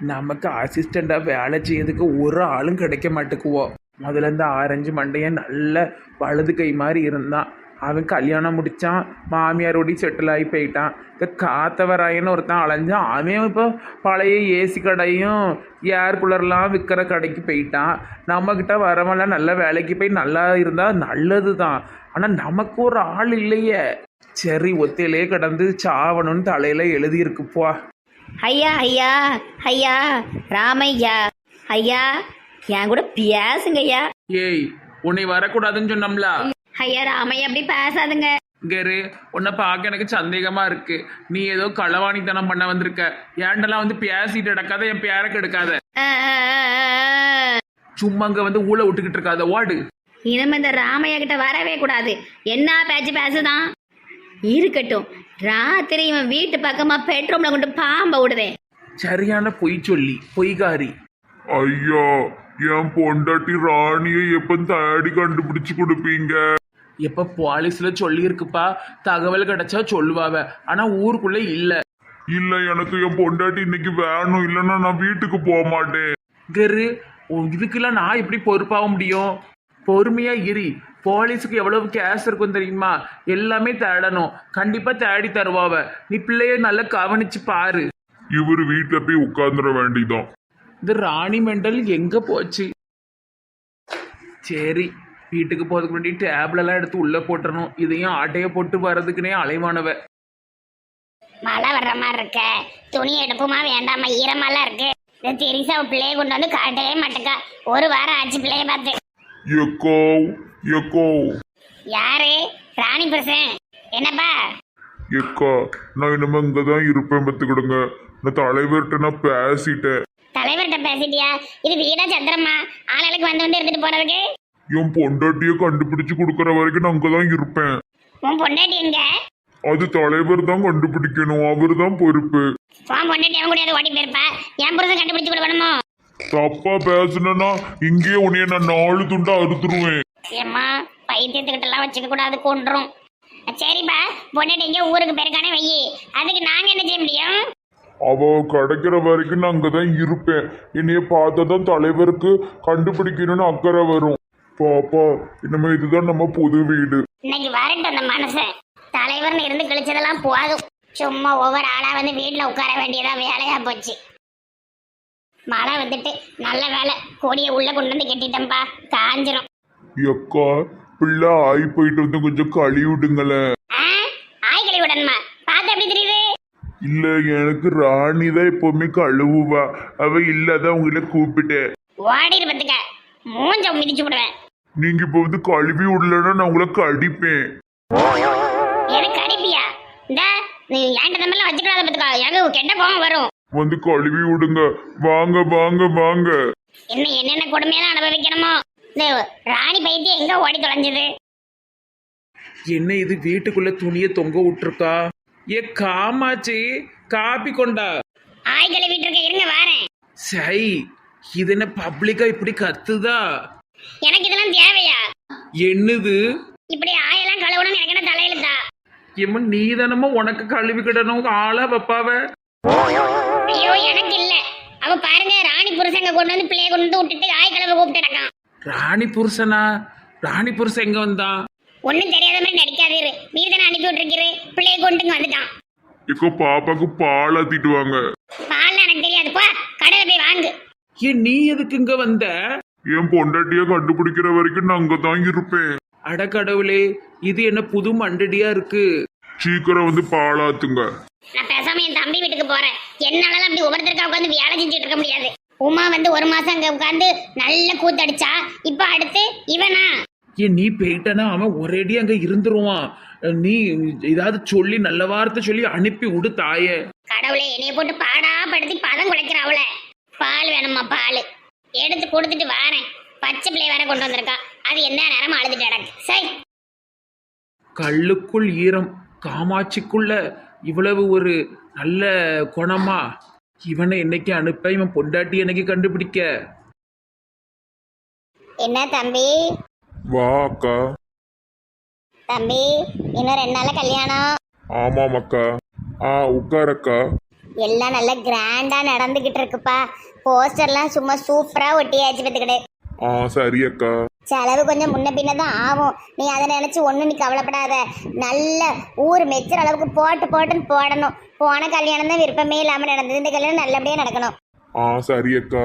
நமக்கு அசிஸ்டண்டாக வேலை செய்யறதுக்கு ஒரு ஆளும் கிடைக்க மாட்டேக்குவோம் முதல்ல இந்த ஆரஞ்சு மண்டையன் நல்ல வலது கை மாதிரி இருந்தான். அவன் கல்யாணம் முடித்தான் மாமியாரோடி செட்டில் ஆகி போயிட்டான். இந்த காத்தவராயன்னு ஒருத்தன் அலைஞ்சான். அவன் இப்போ பழைய ஏசி கடையும் ஏர் கூலர்லாம் விற்கிற கடைக்கு போயிட்டான். நம்மக்கிட்ட வரவெல்லாம் நல்ல வேலைக்கு போய் நல்லா இருந்தால் நல்லது தான் ஆனால் நமக்கு ஒரு ஆள் இல்லையே. சரி ஒத்தையிலே கடந்து சாவணும்னு தலையில் எழுதியிருக்குப்பா ஐயா ஐயா ஐயா ராமையா. ஐயா என் கூட பேசுங்க ஐயா. ஏய் உன்னை வரக்கூடாதுன்னு சொன்னோம்ல. ஐயா ராமையா அப்படி பேசாதுங்க. கரு உன்னை பார்க்க எனக்கு சந்தேகமா இருக்கு. நீ ஏதோ களவாணித்தனம் பண்ண வந்திருக்க. ஏண்டெல்லாம் வந்து பேசிட்டு நடக்காத என் ஆ, ஆ. சும்மா அங்க வந்து ஊழ விட்டுக்கிட்டு இருக்காத ஓடு. இனிமே இந்த ராமையா கிட்ட வரவே கூடாது. என்ன பேச்சு பேசுதான்? இருக்கட்டும். ராத்திரி இவன் வீட்டு பக்கமா பெட்ரூம்ல கொண்டு பாம்பை விடுவேன் சரியான பொய் சொல்லி பொய்காரி. ஐயா என் பொண்டாட்டி ராணியை எப்ப தேடி கண்டுபிடிச்சு கொடுப்பீங்க? எப்ப போலீஸ்ல சொல்லியிருக்குப்பா தகவல் கிடைச்சா சொல்லுவாவ ஆனா ஊருக்குள்ள இல்ல. இல்ல எனக்கு என் பொண்டாட்டி இன்னைக்கு வேணும் இல்லைன்னா நான் வீட்டுக்கு போக மாட்டேன். கரு இதுக்கெல்லாம் நான் எப்படி பொறுப்பாக முடியும்? பொறுமையா இரி. போலீஸுக்கு எவ்வளவு கேஸ் இருக்கும் தெரியுமா? எல்லாமே தேடணும். கண்டிப்பா தேடி தருவாவ நீ பிள்ளைய நல்லா கவனிச்சு பாரு. இவர் வீட்டுல போய் உட்கார்ந்துட வேண்டியதான் இந்த ராணி மெண்டல் எங்க போச்சு? சரி வீட்டுக்கு போறதுக்கு முன்னாடி டேப்ல எல்லாம் எடுத்து உள்ள போட்டுறணும். இதையும் ஆட்டைய போட்டு வர்றதுக்குனே அலைவானவ. மழை வர்ற மாதிரி இருக்க. துணி எடுப்புமா வேண்டாமா? ஈரமாலாம் இருக்கு. இந்த தெரிசா பிள்ளைய கொண்டு வந்து காட்டவே மாட்டேக்கா. ஒரு வாரம் ஆச்சு பிள்ளைய பார்த்து. எக்கோ எக்கோ யாரு? ராணி பிரசன் என்னப்பா? எக்கா நான் இனிமே இங்கதான் இருப்பேன் பத்துக்கிடுங்க நான் தலைவர்கிட்ட நான் பேசிட்டேன். தலைவர்கிட்ட பேசிட்டியா? இது வீடா சத்திரமா? ஆளுக்கு வந்து வந்து எடுத்துட்டு போறதுக்கு? என் பொண்டாட்டியை கண்டுபிடிச்சு கொடுக்கற வரைக்கும் நான் அங்கதான் இருப்பேன். உன் பொண்டாட்டி எங்க? அது தலைவர் தான் கண்டுபிடிக்கணும். அவர் தான் பொறுப்பு. உன் பொண்டாட்டி அவன் கூட ஓடி போயிருப்பா. என் புருஷன் கண்டுபிடிச்சு கொடுக்கணுமோ? தப்பா பேசுனேன்னா இங்கேயே உன்னைய நான் நாலு துண்டா அறுத்துருவேன். ஏம்மா பைத்தியத்துக்கிட்ட எல்லாம் வச்சுக்க கூடாது கொன்றும். சரிப்பா பொண்டாட்டி எங்க ஊருக்கு போயிருக்கானே வையி. அதுக்கு நாங்க என்ன செய்ய முடியும்? அவ கிடைக்கிற வரைக்கும் நான் அங்கதான் இருப்பேன். என்னைய பார்த்தா தான் தலைவருக்கு கண்டுபிடிக்கணும்னு அக்கறை வரும். பாப்பா இனிமே இதுதான் நம்ம புது வீடு. இன்னைக்கு வரட்டும் அந்த மனுஷன் தலைவர்னு இருந்து கழிச்சதெல்லாம் போதும். சும்மா ஒவ்வொரு ஆளா வந்து வீட்டுல உட்கார வேண்டியதா வேலையா போச்சு. மழை வந்துட்டு நல்ல வேலை. கொடியை உள்ள கொண்டு வந்து கட்டிட்டேன்பா. காஞ்சிரும். எக்கா பிள்ளை ஆகி போயிட்டு வந்து கொஞ்சம் கழுவி விடுங்களேன். ஆ? ஆய் கழுவி விடணுமா? பார்த்து எப்படி தெரியுது? இல்ல எனக்கு ராணி தான் எப்பவுமே கழுவுவா. அவ இல்லாத உங்களை கூப்பிட்டேன். ஓடிடு பத்துக்க மூஞ்ச மிதிச்சு விடுவேன். நீங்க இப்ப வந்து கழுவி விடலன்னா நான் உங்களை கடிப்பேன். எனக்கு அடிப்பியா இந்த நீ ஏன்ட்ட நம்மளாம் வச்சுக்கூடாத பத்துக்கா எனக்கு கெட்ட கோவம் வரும். வந்து கழுவி விடுங்க. வாங்க வாங்க வாங்க. இன்னும் என்னென்ன கொடுமையெல்லாம் அனுபவிக்கணுமோ? இந்த ராணி பைத்தியம் எங்க ஓடி தொலைஞ்சது? என்ன இது வீட்டுக்குள்ள துணியை தொங்க விட்டுருக்கா? ஏ காமாச்சி காப்பி கொண்டா? ஆய் கழுவிட்டு இருக்க இருங்க வாரேன். சை இது என்ன பப்ளிக்கா இப்படி கத்துதா? எனக்கு இதெல்லாம் தேவையா? என்னது? இப்படி ஆயெல்லாம் கழுவணும்னு எனக்கு என்ன தலையெழுத்தா? எம்ம நீ தானமா உனக்கு கழுவிக்கிடணும் ஆளா வைப்பாவ? ஐயோ எனக்கு இல்ல. அவ பாருங்க ராணி புருஷங்க கொண்டு வந்து பிள்ளைய கொண்டு வந்து விட்டுட்டு ஆய் கழுவ கூப்பிட்டு நடக்கான் ராணி புருஷனா? ராணி புருஷன் எங்க வந்தான் ஒன்னும் தெரியாத மாதிரி நடிக்காதீரு நீர் தானே அனுப்பி விட்டுருக்கிறேன் பிள்ளைய கொண்டு வந்துட்டான். இப்போ பாப்பாக்கு பால் ஆத்திட்டு வாங்க. பால் எனக்கு தெரியாது. போ கடையில போய் வாங்கு. ஏன் நீ எதுக்கு இங்க வந்த? என் பொண்டாட்டிய கண்டுபிடிக்கிற வரைக்கும் நான் அங்கதான் இருப்பேன். அடக்கடவுளே இது என்ன புது மண்டடியா இருக்கு? சீக்கிரம் வந்து பால் ஆத்துங்க. நான் பேசாம என் தம்பி வீட்டுக்கு போறேன். என்னால அப்படி ஒவ்வொருத்தருக்கா உட்காந்து வேலை செஞ்சுட்டு இருக்க முடியாது. உமா வந்து ஒரு மாசம் அங்க உட்காந்து நல்ல கூத்தடிச்சா இப்ப அடுத்து இவனா? ஏன் நீ போயிட்டனா அவன் ஒரேடி அங்க இருந்துருவான். நீ ஏதாவது சொல்லி நல்ல வார்த்தை சொல்லி அனுப்பி விடு தாயே. கடவுளே என்னைய போட்டு பாடா படுத்தி பதம் குலைக்கிற அவள. பால் வேணுமா பால். எடுத்து கொடுத்துட்டு வாரேன். பச்சை பிள்ளை வேற கொண்டு வந்திருக்கா. அது எந்த நேரம் அழுதுட்டு கிடக்கு. சரி. கல்லுக்குள் ஈரம் காமாட்சிக்குள்ள இவ்வளவு ஒரு நல்ல குணமா? இவனை என்னைக்கு அனுப்ப? இவன் பொண்டாட்டி என்னைக்கு கண்டுபிடிக்க? என்ன தம்பி? வா அக்கா. தம்பி இன்னும் ரெண்டு நாள்ல கல்யாணம். ஆமாம் அக்கா. ஆ உட்காரக்கா எல்லாம் நல்ல கிராண்டா நடந்துகிட்டு இருக்குப்பா. போஸ்டர்லாம் சும்மா சூப்பரா ஒட்டியாச்சு பத்துக்கிட்டு ஆ சரி அக்கா. செலவு கொஞ்சம் முன்ன பின்ன தான் ஆகும். நீ அதை நினைச்சு ஒன்றும் நீ கவலைப்படாத. நல்ல ஊர் மெச்சுற அளவுக்கு போட்டு போட்டுன்னு போடணும். போன கல்யாணம் தான் விருப்பமே இல்லாமல் நடந்தது. இந்த கல்யாணம் நல்லபடியாக நடக்கணும். ஆ சரி அக்கா.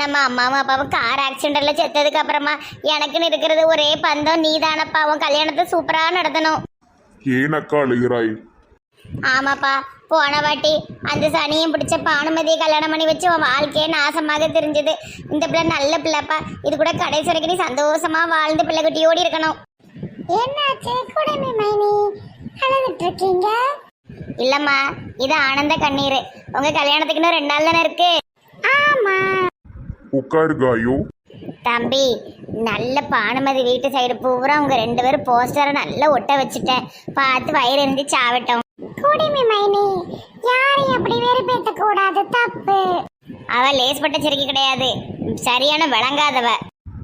நம்ம அம்மாவும் அப்பாவும் கார் ஆக்சிடென்ட்ல செத்ததுக்கு அப்புறமா எனக்குன்னு இருக்கிறது ஒரே பந்தம். நீதானப்பா. உன் கல்யாணத்தை சூப்பரா நடத்தணும். ஏன் அக்கா அழுகிறாய்? ஆமாப்பா போன வாட்டி அந்த சனியும் பிடிச்ச பானுமதியை கல்யாணம் பண்ணி வச்சு உன் வாழ்க்கையே நாசமாக தெரிஞ்சது. இந்த பிள்ளை நல்ல பிள்ளைப்பா. இது கூட கடைசி வரைக்கும் நீ சந்தோஷமா வாழ்ந்து பிள்ளை குட்டியோடி இருக்கணும். என்னாச்சு? குடமி மைனி. அழுதுட்டு இருக்கீங்க இல்லம்மா இது ஆனந்த கண்ணீர். உங்க கல்யாணத்துக்கு இன்னும் ரெண்டு நாள் தானே இருக்கு. ஆமா. உட்காரு காயு தம்பி நல்ல பானுமதி வீட்டு சைடு பூரா உங்க ரெண்டு பேரும் போஸ்டரை நல்லா ஒட்ட வச்சுட்டேன். பார்த்து வயிறு எரிஞ்சு சாவட்டும். குடிமி மைனி. யாரையும் அப்படி வெறுப்பேத்த கூடாது. தப்பு. அவ லேஸ் பட்ட சிறுக்கி கிடையாது. சரியான விளங்காதவ.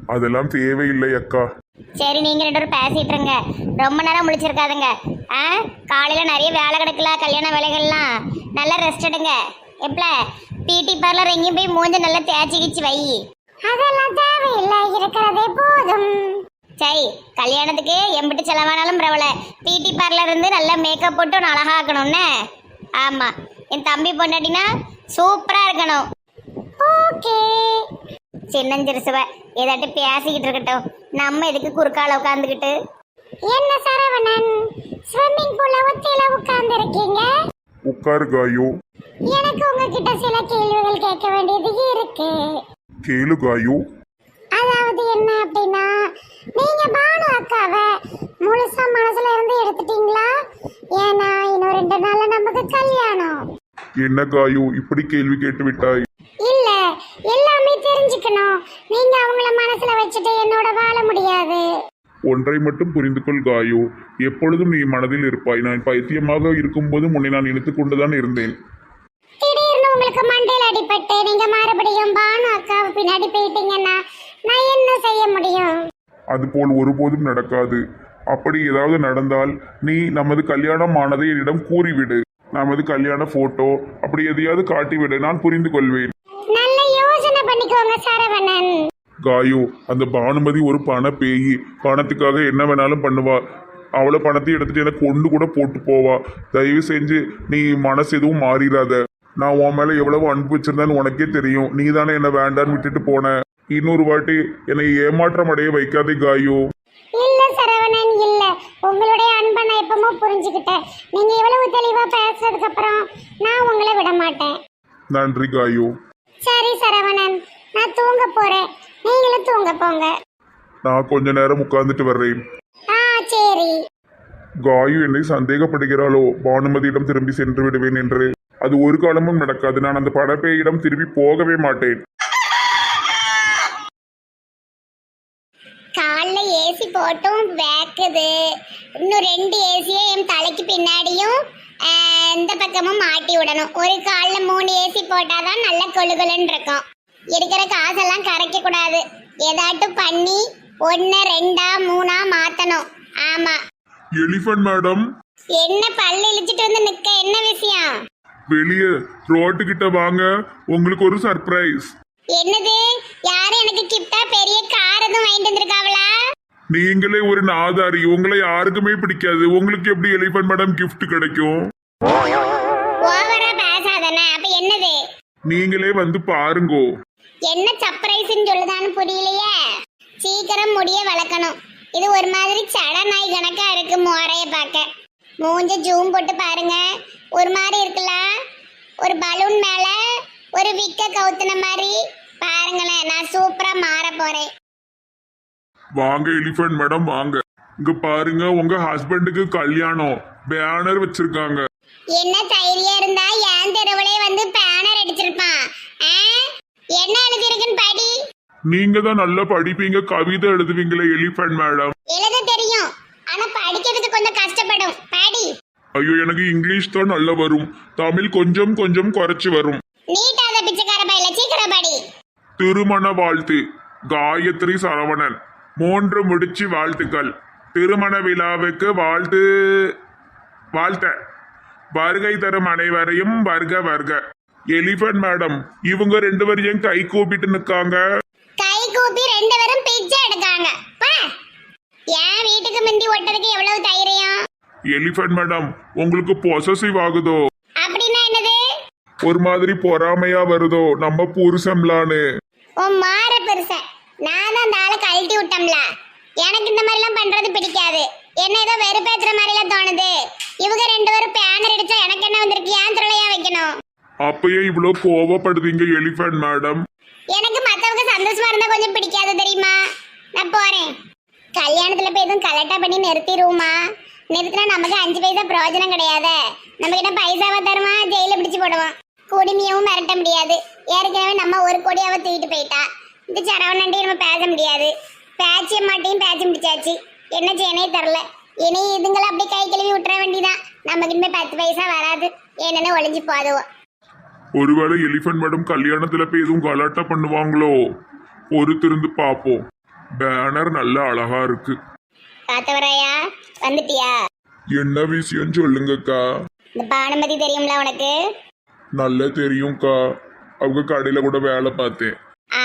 அதெல்லாம் தேவையில்லை அக்கா. சரி நீங்க ரெண்டு பேரும் பேசிட்டு இருங்க. ரொம்ப நேரம் முழிச்சிருக்காதுங்க. ஆ? காலையில நிறைய வேலை கிடக்கல கல்யாண வேலைகள்லாம். நல்லா ரெஸ்ட் எடுங்க. எப்பல? பிடி பார்லர் எங்கேயும் போய் மூஞ்ச நல்லா தேய்ச்சி கிச்சு வை. அதெல்லாம் தேவையில்லை. இருக்கிறதே போதும். சரி கல்யாணத்துக்கு எம்பிட்டு செலவானாலும் பரவாயில்ல. பிடி பார்லர் இருந்து நல்லா மேக்கப் போட்டு உன்னை அழகாக்கணும்னு. ஆமா என் தம்பி பொண்டாட்டினா சூப்பரா இருக்கணும். ஓகே சின்னஞ்சிறுசுவ ஏதாட்டு பேசிக்கிட்டு இருக்கட்டும். நம்ம எதுக்கு குறுக்கால உட்காந்துக்கிட்டு என்ன சரவணன்? ஸ்விம்மிங் பூல்ல ஒத்தையில உட்கார்ந்து இருக்கீங்க உட்காரு காயு எனக்கு உங்ககிட்ட சில கேள்விகள் கேட்க வேண்டியது இருக்கு. கேளு காயு அதாவது என்ன அப்படின்னா முழுசா மனசுல இருந்து எடுத்துட்டீங்களா? ஏன்னா இன்னும் ரெண்டு நாள்ல நமக்கு கல்யாணம். என்ன காயு? இப்படி கேள்வி கேட்டு விட்டாய். இல்ல எல்லாமே தெரிஞ்சுக்கணும். நீங்க அவங்கள மனசுல வச்சுட்டு என்னோட வாழ முடியாது. ஒன்றை மட்டும் புரிந்து கொள் காயு. எப்பொழுதும் நீ மனதில் இருப்பாய். நான் பைத்தியமாக இருக்கும்போது முன்னே நான் இழுத்து கொண்டுதான் இருந்தேன். திடீர்னு உங்களுக்கு மண்டையில் அடிபட்டு நீங்க மறுபடியும் பானு அக்காவை பின்னாடி போயிட்டீங்கன்னா நான் என்ன செய்ய முடியும்? அதுபோல் ஒருபோதும் நடக்காது. அப்படி ஏதாவது நடந்தால் நீ நமது கல்யாணம் ஆனதை என்னிடம் கூறிவிடு. நமது கல்யாண போட்டோ அப்படி எதையாவது காட்டிவிடு நான் புரிந்து கொள்வேன். நல்ல யோசனை பண்ணிக்கோங்க சரவணன். காயு அந்த பானுமதி ஒரு பண பேயி பணத்துக்காக என்ன வேணாலும் பண்ணுவா. அவளை பணத்தை எடுத்துட்டு எனக்கு கொண்டு கூட போட்டு போவா. தயவு செஞ்சு நீ மனசு எதுவும் மாறிடாத நான் உன் மேல எவ்வளவு அன்பு வச்சிருந்தான்னு உனக்கே தெரியும். நீ தானே என்ன வேண்டான்னு விட்டுட்டு போன. இன்னொரு வாட்டி என்னை ஏமாற்றம் அடைய வைக்காதே காயு. இல்ல உங்களுடைய அன்பை நான் எப்பமோ புரிஞ்சுக்கிட்டேன். நீங்க இவ்வளவு தெளிவா பேசுறதுக்கு அப்புறம் நான் உங்களை விட மாட்டேன். நன்றி காயு. சரி சரவணன். நான் தூங்க போறேன். நீங்களும் தூங்க போங்க. நான் கொஞ்ச நேரம் உட்கார்ந்துட்டு வர்றேன். ஆ சரி. காயு என்னை சந்தேகப்படுகிறாளோ? பானுமதியிடம் திரும்பி சென்று விடுவேன் என்று. அது ஒரு காலமும் நடக்காது. நான் அந்த படப்பேயிடம் திரும்பி போகவே மாட்டேன். காலில் ஏசி போட்டும் வேக்குது. இன்னும் ரெண்டு ஏசியை என் தலைக்கு பின்னாடியும் ஆஹ், இந்த பக்கமும் மாட்டி விடணும். ஒரு காலில் மூணு ஏசி போட்டாதான் நல்ல கொழுகொலுன்னு இருக்கும் இருக்கிற காசெல்லாம் கரைக்க கூடாது ஏதாட்டும் பண்ணி ஒன்று ரெண்டா மூணா மாத்தணும். ஆமா. Elephant madam. என்ன பல்லு இழிச்சிட்டு வந்து நிக்க? என்ன விஷயம்? வெளியே ரோட்டுக்கிட்ட வாங்க. உங்களுக்கு ஒரு சர்ப்ரைஸ். என்னது? யாரும் எனக்கு கிஃப்டா பெரிய கார் எதுவும் வாங்கிட்டு வந்திருக்காவளா? நீங்களே ஒரு நாதாரி. உங்களை யாருக்குமே பிடிக்காது. உங்களுக்கு எப்படி எலிஃபண்ட் மேடம் gift கிடைக்கும்? ஓவரா பேசாதானே அப்ப என்னது? நீங்களே வந்து பாருங்கோ. என்ன சர்ப்ரைஸ்னு சொல்லுதான்னு புரியலையே. சீக்கிரம் முடிய வளர்க்கணும். இது ஒரு மாதிரி சட நாய் கணக்கா இருக்கு மோரைய பார்க்க. மூஞ்ச ஜூம் போட்டு பாருங்க. ஒரு மாதிரி இருக்குல்ல? ஒரு பலூன் மேல ஒரு விக்க கவுத்துன மாதிரி. நான் சூப்பரா மாற போறேன். வாங்க எலிஃபண்ட் மேடம் வாங்க. இங்க பாருங்க உங்க ஹஸ்பண்டுக்கு கல்யாணம். பேனர் வச்சிருக்காங்க. என்ன தைரியம் இருந்தா என் தெருவுலே வந்து பேனர் அடிச்சிருப்பான். ஆ? என்ன எழுதிருக்குன்னு படி. நீங்க தான் நல்லா படிப்பீங்க கவிதை எழுதுவீங்களே எலிஃபண்ட் மேடம் எழுத தெரியும். ஆனா படிக்கிறதுக்கு கொஞ்சம் கஷ்டப்படும். படி. ஐயோ எனக்கு இங்கிலீஷ் தான் நல்லா வரும். தமிழ் கொஞ்சம் கொஞ்சம் குறைச்சு வரும். நீட்டாத பிச்சைக்கார பையில சீக்கிரம் படி. திருமண வாழ்த்து. காயத்ரி சரவணன். மூன்று முடிச்சு வாழ்த்துக்கள். திருமண விழாவுக்கு வாழ்த்து. வாழ்த்த. வருகை தரும் அனைவரையும் வருக வருக. எலிபன் மேடம் இவங்க ரெண்டு பேரும் கை கூப்பிட்டு நிக்காங்க? கை கூப்பி ரெண்டு பேரும் பிச்சை எடுக்காங்க. என் வீட்டுக்கு முந்தி ஒட்டதுக்கு எவ்வளவு தைரியம்? எலிபன் மேடம் உங்களுக்கு பொசசிவ் ஆகுதோ? அப்படின்னா என்னது? ஒரு மாதிரி பொறாமையா வருதோ? நம்ம புருஷம்லான்னு உன் மாற பெருசன் நான் தான் அந்த ஆளை கழட்டி விட்டோம்ல. எனக்கு இந்த மாதிரிலாம் பண்றது பிடிக்காது. என்ன ஏதோ வெறுப்பேத்துற மாதிரிலாம் தோணுது. இவங்க ரெண்டு பேரும் பேனர் அடிச்சா எனக்கு என்ன வந்திருக்கு? ஏன் திருளையா வைக்கணும்? அப்பயே இவ்வளோ கோவப்படுதீங்க எலிஃபண்ட் மேடம் எனக்கு மத்தவங்க சந்தோஷமா இருந்தா கொஞ்சம் பிடிக்காது தெரியுமா? நான் போறேன். கல்யாணத்துல போய் எதுவும் கலெக்டா பண்ணி நிறுத்திடுவோமா நிறுத்தினா நமக்கு அஞ்சு பைசா பிரயோஜனம் கிடையாது. நம்ம கிட்ட பைசாவா தருமா? ஜெயில பிடிச்சு போடுவான். குடுமியவும் மிரட்ட முடியாது. ஏற்கனவே நம்ம ஒரு கோடியாவை தூக்கிட்டு போயிட்டா. இந்த சரவணன்ட்டையும் நம்ம பேச முடியாது. பேச்சிய மாட்டையும் பேச்ச முடிச்சாச்சு. என்ன செய்யனே தெரில இனி இதுங்களை அப்படியே கை கழுவி விட்டுற வேண்டியதான் நமக்கு இனிமே பத்து பைசா வராது. என்னன்னு ஒளிஞ்சு போதுவோம் ஒருவேளை எலிஃபண்ட் மேடம் கல்யாணத்துல போய் எதுவும் கலாட்டா பண்ணுவாங்களோ? பொறுத்திருந்து பார்ப்போம். பேனர் நல்ல அழகா இருக்கு. காத்தவராயா? வந்துட்டியா? என்ன விஷயம் சொல்லுங்கக்கா? இந்த பானுமதி தெரியும்ல உனக்கு? நல்லா தெரியும்க்கா. அவங்க கடையில கூட வேலை பார்த்தேன். ஆ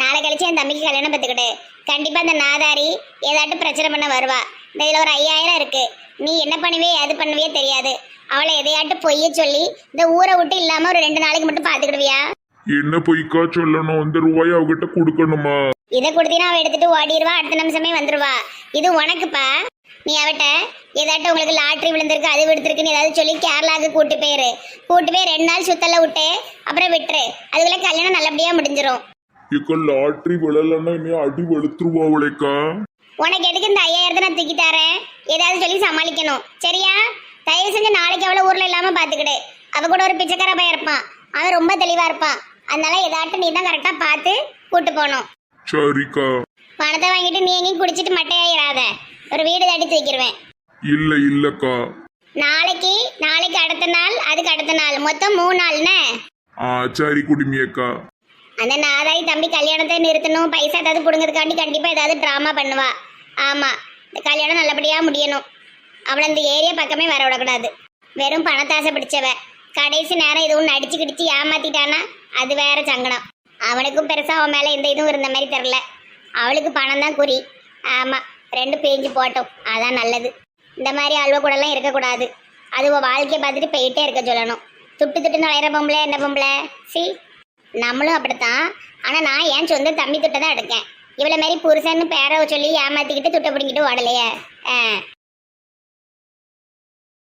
நாளை கழிச்சு என் தம்பிக்கு கல்யாணம் பார்த்துக்கிட்டு கண்டிப்பா இந்த நாதாரி ஏதாட்டும் பிரச்சனை பண்ண வருவா. இந்த இதுல ஒரு ஐயாயிரம் இருக்கு. நீ என்ன பண்ணுவே எது பண்ணுவியே தெரியாது. அவளை எதையாட்டும் பொய்ய சொல்லி இந்த ஊரை விட்டு இல்லாம ஒரு ரெண்டு நாளைக்கு மட்டும் பாத்துக்கிடுவியா என்ன பொய்க்கா சொல்லணும்? இந்த ரூபாய் அவகிட்ட கொடுக்கணுமா? இதை கொடுத்தீங்கன்னா அவ எடுத்துட்டு ஓடிடுவா அடுத்த நிமிஷமே வந்துருவா. இது உனக்குப்பா. நீ அவட்ட ஏதாட்டும் உங்களுக்கு லாட்ரி விழுந்திருக்கு அது விழுந்திருக்குன்னு ஏதாவது சொல்லி கேரளாவுக்கு கூட்டு போயிரு. கூட்டு போய் ரெண்டு நாள் சுத்தல விட்டு அப்புறம் விட்டுரு. அதுக்குள்ள கல்யாணம் நல்லபடியா முடிஞ்சிரும். இக்க லாட்ரி விழலன்னா இன்னும் அடி வெளுத்துருவா அவளைக்கா உனக்கு எதுக்கு இந்த ஐயாயிரத்தை நான் தூக்கி தரேன்? ஏதாவது சொல்லி சமாளிக்கணும். சரியா? தயவு செஞ்சு நாளைக்கு அவளை ஊர்ல இல்லாம பாத்துக்கிடு. அவ கூட ஒரு பிச்சைக்கார பையன் இருப்பான். அவன் ரொம்ப தெளிவா இருப்பான். அதனால ஏதாட்டும் நீ தான் கரெக்டா பார்த்து கூட்டு போகணும். சரிக்கா. பணத்தை வாங்கிட்டு நீ எங்கேயும் குடிச்சிட்டு மட்டையாயிராத. ஒரு வீடு தட்டி தூக்கிடுவேன் இல்ல இல்லக்கா. நாளைக்கு நாளைக்கு அடுத்த நாள் அதுக்கு அடுத்த நாள். மொத்தம் மூணு நாள்னே ஆ சரி குடுமியக்கா அந்த நாதாரி தம்பி கல்யாணத்தை நிறுத்தணும். பைசா ஏதாவது பிடுங்கிறதுக்காண்டி கண்டிப்பா ஏதாவது ட்ராமா பண்ணுவா. ஆமா. இந்த கல்யாணம் நல்லபடியா முடியணும். அவளை இந்த ஏரியா பக்கமே வர விடக்கூடாது. வெறும் பணத்தாசை பிடிச்சவ. கடைசி நேரம் எதுவும் நடிச்சு கிடிச்சு ஏமாத்திட்டானா அது வேற சங்கடம். அவனுக்கும் பெருசா அவன் மேல எந்த இதுவும் இருந்த மாதிரி தெரில அவளுக்கு பணம் தான் குறி. ஆமா. ரெண்டு பேஞ்சு போட்டோம். அதான் நல்லது. இந்த மாதிரி அல்வா கூடலாம் இருக்கக்கூடாது. அது உன் வாழ்க்கையை பார்த்துட்டு போயிட்டே இருக்க சொல்லணும். துட்டு துட்டு நுழையிற பொம்பளை என்ன பொம்பளை? சி. நம்மளும் அப்படித்தான். ஆனால் நான் ஏன் சொந்த தம்பி துட்டை தான் எடுக்கேன் இவ்வளோ மாதிரி புருஷன்னு பேரை சொல்லி ஏமாத்திக்கிட்டு துட்டை பிடிங்கிட்டு ஓடலையே. ஆ.